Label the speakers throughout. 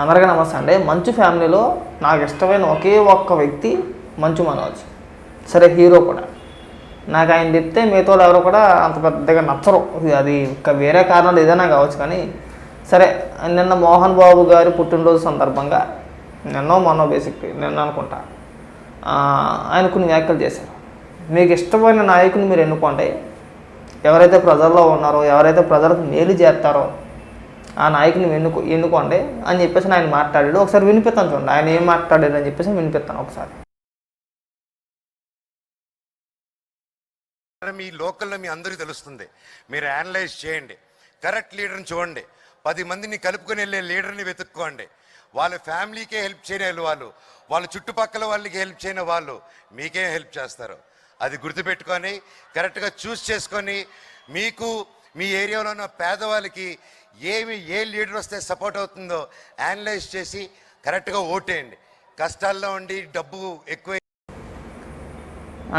Speaker 1: అందరికీ నమస్తే అండి. మంచు ఫ్యామిలీలో నాకు ఇష్టమైన ఒకే ఒక్క వ్యక్తి మంచు మనోజ్. సరే హీరో కూడా. నాకు ఆయన చెప్తే మిగతా ఎవరు కూడా అంత పెద్దగా నచ్చరు. అది ఇంకా వేరే కారణాలు ఏదైనా కావచ్చు కానీ సరే నిన్న మోహన్ బాబు గారి పుట్టినరోజు సందర్భంగా నిన్నో మొన్న బేసిక్ నిన్న అనుకుంటా ఆయన కొన్ని వ్యాఖ్యలు చేశారు. మీకు ఇష్టమైన నాయకుని మీరు ఎన్నుకోండి. ఎవరైతే ప్రజల్లో ఉన్నారో ఎవరైతే ప్రజలకు మేలు చేస్తారో ఆ నాయకుని ఎన్నుకో ఎన్నుకోండి అని చెప్పేసి ఆయన మాట్లాడాడు. ఒకసారి వినిపిస్తాను చూడండి. ఆయన ఏం మాట్లాడాడు అని చెప్పేసి వినిపిస్తాను ఒకసారి.
Speaker 2: మీ లోకల్లో మీ అందరికీ తెలుస్తుంది. మీరు అనలైజ్ చేయండి. కరెక్ట్ లీడర్ని చూడండి. పది మందిని కలుపుకొని వెళ్ళే లీడర్ని వెతుక్కోండి. వాళ్ళ ఫ్యామిలీకే హెల్ప్ చేయని వాళ్ళు వాళ్ళ చుట్టుపక్కల వాళ్ళకి హెల్ప్ చేయని వాళ్ళు మీకే హెల్ప్ చేస్తారు. అది గుర్తుపెట్టుకొని కరెక్ట్గా చూస్ చేసుకొని మీకు మీ ఏరియాలో ఉన్న పేదవాళ్ళకి ఏమి ఏ లీడర్ వస్తే సపోర్ట్ అవుతుందో అనలైజ్ చేసి కరెక్ట్గా ఓటేయండి. కష్టాల్లో ఉండి డబ్బు ఎక్కువ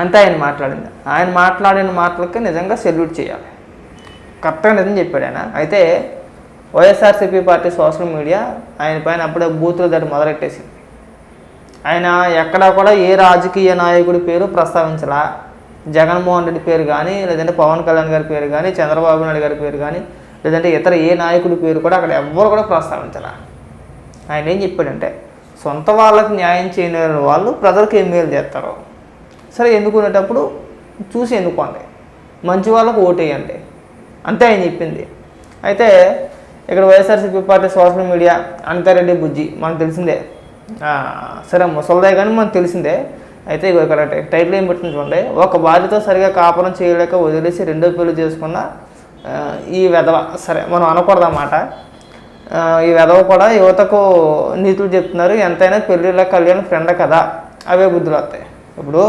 Speaker 1: అంతే ఆయన మాట్లాడింది. ఆయన మాట్లాడిన మాటలకి నిజంగా సెల్యూట్ చేయాలి. కరెక్ట్గా నిజం చెప్పాడు ఆయన. అయితే వైఎస్ఆర్సీపీ పార్టీ సోషల్ మీడియా ఆయన పైన అప్పుడే బూతులు దాటి మొదలెట్టేసింది. ఆయన ఎక్కడా కూడా ఏ రాజకీయ నాయకుడి పేరు ప్రస్తావించలా. జగన్మోహన్ రెడ్డి పేరు కానీ లేదంటే పవన్ కళ్యాణ్ గారి పేరు కానీ చంద్రబాబు నాయుడు గారి పేరు కానీ లేదంటే ఇతర ఏ నాయకుడి పేరు కూడా అక్కడ ఎవ్వరు కూడా ప్రస్తావించరా ఆయన ఏం చెప్పాడంటే సొంత వాళ్ళకి న్యాయం చేయని వాళ్ళు ప్రజలకు ఏం మేలు చేస్తారు? సరే ఎన్నుకునేటప్పుడు చూసి ఎన్నుకోండి. మంచి వాళ్ళకు ఓటేయండి. అంతే ఆయన చెప్పింది. అయితే ఇక్కడ YSRCP party social media Anitha Reddy Bujji మనకు తెలిసిందే. సరే ముసలిదే కానీ మనకు తెలిసిందే. అయితే ఇక్కడ టైటిల్ ఏం పెట్టిన చూడండి. ఒక భార్యతో సరిగా కాపురం చేయలేక వదిలేసి రెండో పెళ్ళి చేసుకున్న ఈ వెధవ సరే మనం అనకూడదన్నమాట ఈ వెధవ కూడా యువతకు నీతులు చెప్తున్నారు ఎంతైనా పెళ్ళిళ్ళ కళ్యాణ్ ఫ్రెండ్ కదా. అవే బుద్ధులు వస్తాయి ఇప్పుడు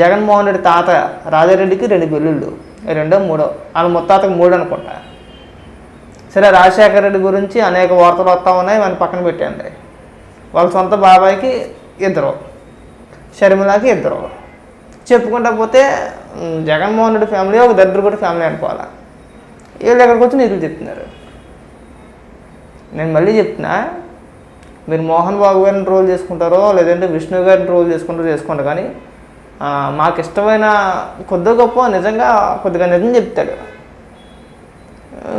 Speaker 1: జగన్మోహన్ రెడ్డి తాత రాజారెడ్డికి రెండు పెళ్ళిళ్ళు రెండో మూడో వాళ్ళ ముత్తాతకు మూడు అనుకుంటా. సరే రాజశేఖర రెడ్డి గురించి అనేక వార్తలు వస్తూ ఉన్నాయి మన పక్కన పెట్టండి వాళ్ళ సొంత బాబాయ్కి ఇద్దరు షర్మిలాకి ఇద్దరు. చెప్పుకుంటా పోతే జగన్మోహన్ రెడ్డి ఫ్యామిలీ ఒక దరిద్రగుడి ఫ్యామిలీ అనుకోవాలి. వీళ్ళు ఎక్కడికి వచ్చి నిధులు చెప్తున్నారు. నేను మళ్ళీ చెప్తున్నా మీరు మోహన్ బాబు గారిని ట్రోల్ చేసుకుంటారో లేదంటే విష్ణు గారిని ట్రోల్ చేసుకుంటారో చేసుకోండి. కానీ మాకు ఇష్టమైన కొద్ది గొప్ప నిజంగా కొద్దిగా నిజం చెప్తాడు.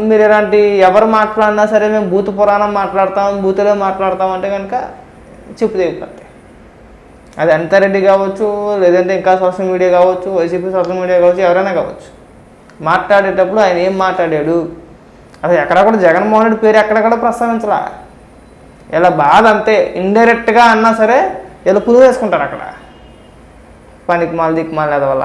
Speaker 1: మీరు ఇలాంటి ఎవరు మాట్లాడినా సరే మేము భూత పురాణం మాట్లాడతాం భూతలో మాట్లాడతాం అంటే కనుక చెప్పు తెగిపోతాయి అది అనితారెడ్డి కావచ్చు లేదంటే ఇంకా సోషల్ మీడియా కావచ్చు వైసీపీ సోషల్ మీడియా కావచ్చు ఎవరైనా కావచ్చు. మాట్లాడేటప్పుడు ఆయన ఏం మాట్లాడాడు? అసలు ఎక్కడ కూడా జగన్మోహన్ రెడ్డి పేరు ఎక్కడ కూడా ప్రస్తావించలా. ఇలా బాధ అంతే. ఇండైరెక్ట్గా అన్నా సరే ఇలా పులుగు వేసుకుంటారు అక్కడ. పనికి మాల దిక్కు మాల వల్ల